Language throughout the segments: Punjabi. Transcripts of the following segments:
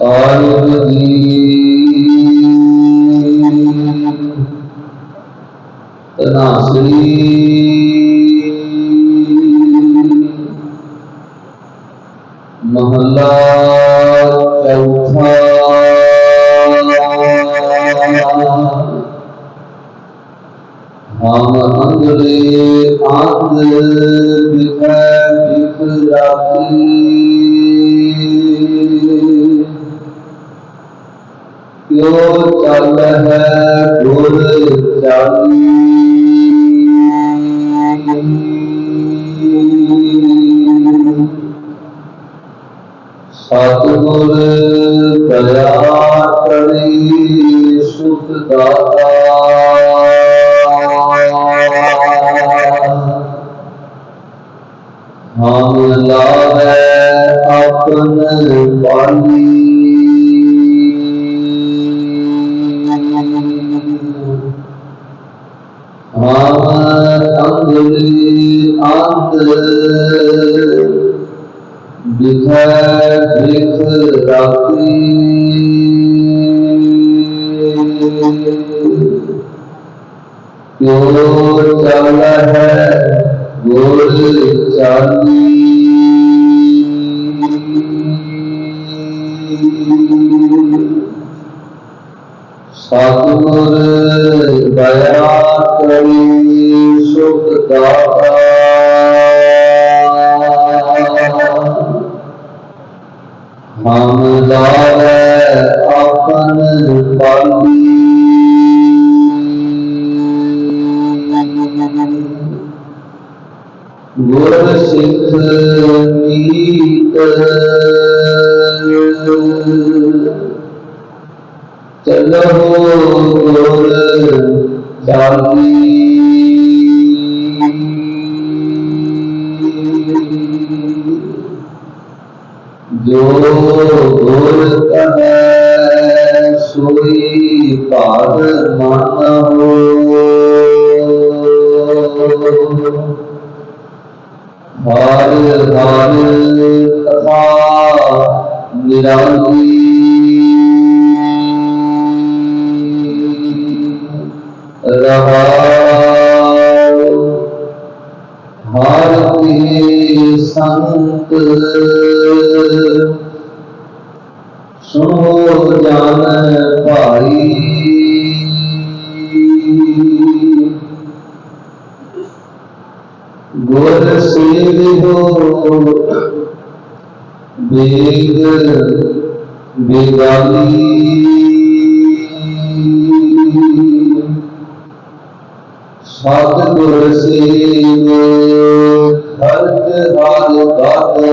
ਸਾਹਿਬ ਜੀ ਤਨਾਸਰੀ ਮਹੱਲਾ ਚੌਥਾ ਹਮ ਅੰਗਲੇ ਅੰਗ ਵਿਖੈ ਵਿਖ ਰਾਖੀ ਚੱਲ ਹੈ ਗੁਰ ਚਾਲੀ ਸਤਿਗੁਰ ਦਇਆ ਕਰੀ ਸੁਖ ਦਾ ਅੰਗਲੀ ਅੰਤ ਵਿਖੈ ਕਿਉ ਚੱਲ ਹੈ ਗੁਰ ਚਾਲੀ ਸਤਿਗੁਰ ਦਇਆ ਕਰੀ ਸੁਖ ਦਾਤਾ ਹਮ ਲਾਵੇ ਆਪਨ ਪਾਲੀ। ਗੁਰ ਸਿੱਖ ਮੀਤ ਚਲੋ ਗੁਰ ਚਾਲੀ ਗੁਰ ਕਹੈ ਸੋਈ ਭਾਗ ਮਨ ਹਰ ਹਰ ਕਥਾ ਨਿਰੰਗੀ ਰਹਾਉ ਹਰ ਕੀ ਸੰਤ ਸੁਣੋ ਜਾਨ ਭਾਈ ਗੁਰ ਸੇਵਿਓ ਬੇਗ ਬੇਗਾਲੀ ਸਤਿਗੁਰ ਸੇਵ ਖਰਚ ਹਰ ਗਤੋ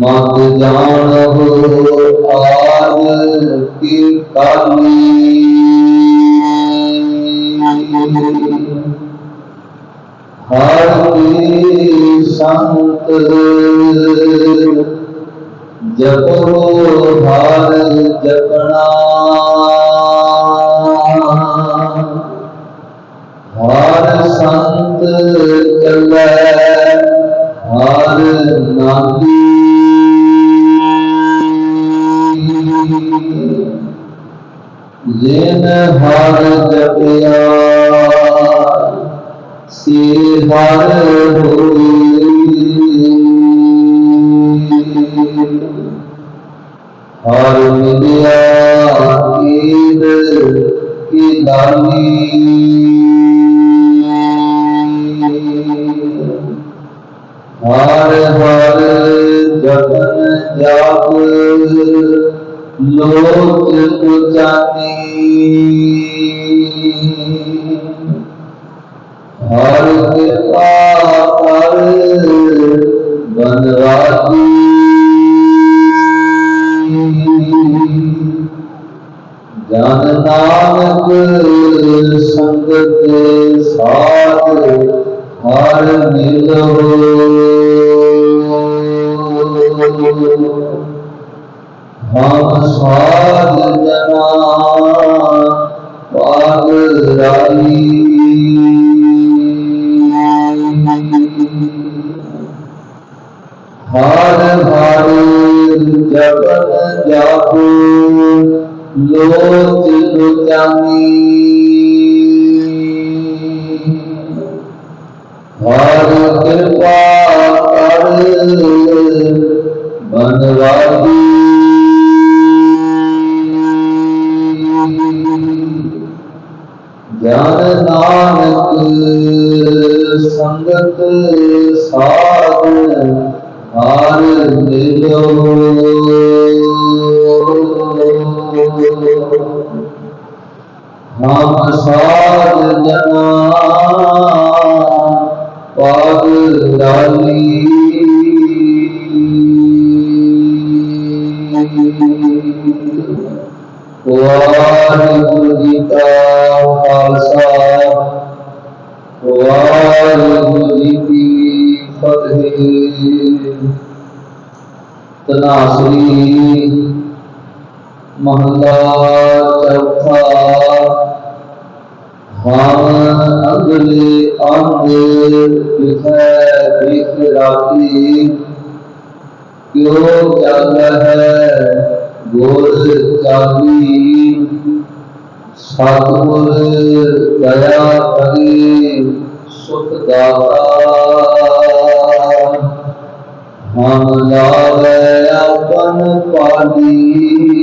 ਮਤ ਜਾਣਹੁ ਆਜ ਕੀ ਕਾਲੀ ਹਰ ਕੀ ਸੰਤ ਜਪੋ ਹਰ ਜਪਣਾ। ਜਿਨ ਹਰ ਜਪਿਆ, ਸੇ ਹਰ ਹੋਈ। ਹਰ ਮਿਲਿਆ ਕੀਦ ਕੀ ਦਾਨੀ ਹਰ ਹਰ ਜਪਨ ਜਾਪ ਲੋਕ ਪੁਜਾਨੀ ਹਰ ਕਿਰਪਾ ਕਰ ਬਨਰਾਜੀ ਜਨ ਨਾਨਕ ਸੰਗਤ ਸਾਧ ਹਰ ਮਿਲੋ। ਹਮ ਸਾਧ ਜਨਾ ਪਾਗ ਰਾਈ ਹਰ ਹਰ ਜਪਨ ਜਾਪੂ ਲੋਚ ਲੁਚਾਨੀ ਹਰ ਕਿਰਪਾ ਕਰ ਬਨਵਾਦੀ ਮਿਲੋ ਹਮ ਸਾਧ ਜਨਾ ਪਦ ਲਾਲੀ ਵਾਹਿਗੁਰੂ ਜੀ ਕਾ ਖਾਲਸਾ ਵਾਹਿਗੁਰੂ ਜੀ ਕੀ ਫਤਿਹ ਤਨਾਸਰੀ ਮਹਲਾ ਚੌਥਾ। ਹਮ ਅੰਗਲੇ ਅੰਗ ਵਿਖੈ ਵਿਖ ਰਾਤੀ। ਕਿਉ ਚੱਲ ਹੈ ਗੁਰ ਚਾਲੀ ਸਤਿਗੁਰ ਦਇਆ ਕਰੀ ਸੁਖ ਦਾਤਾ। ਹਮ ਲਾਵੇ ਆਪਨ ਪਾਲੀ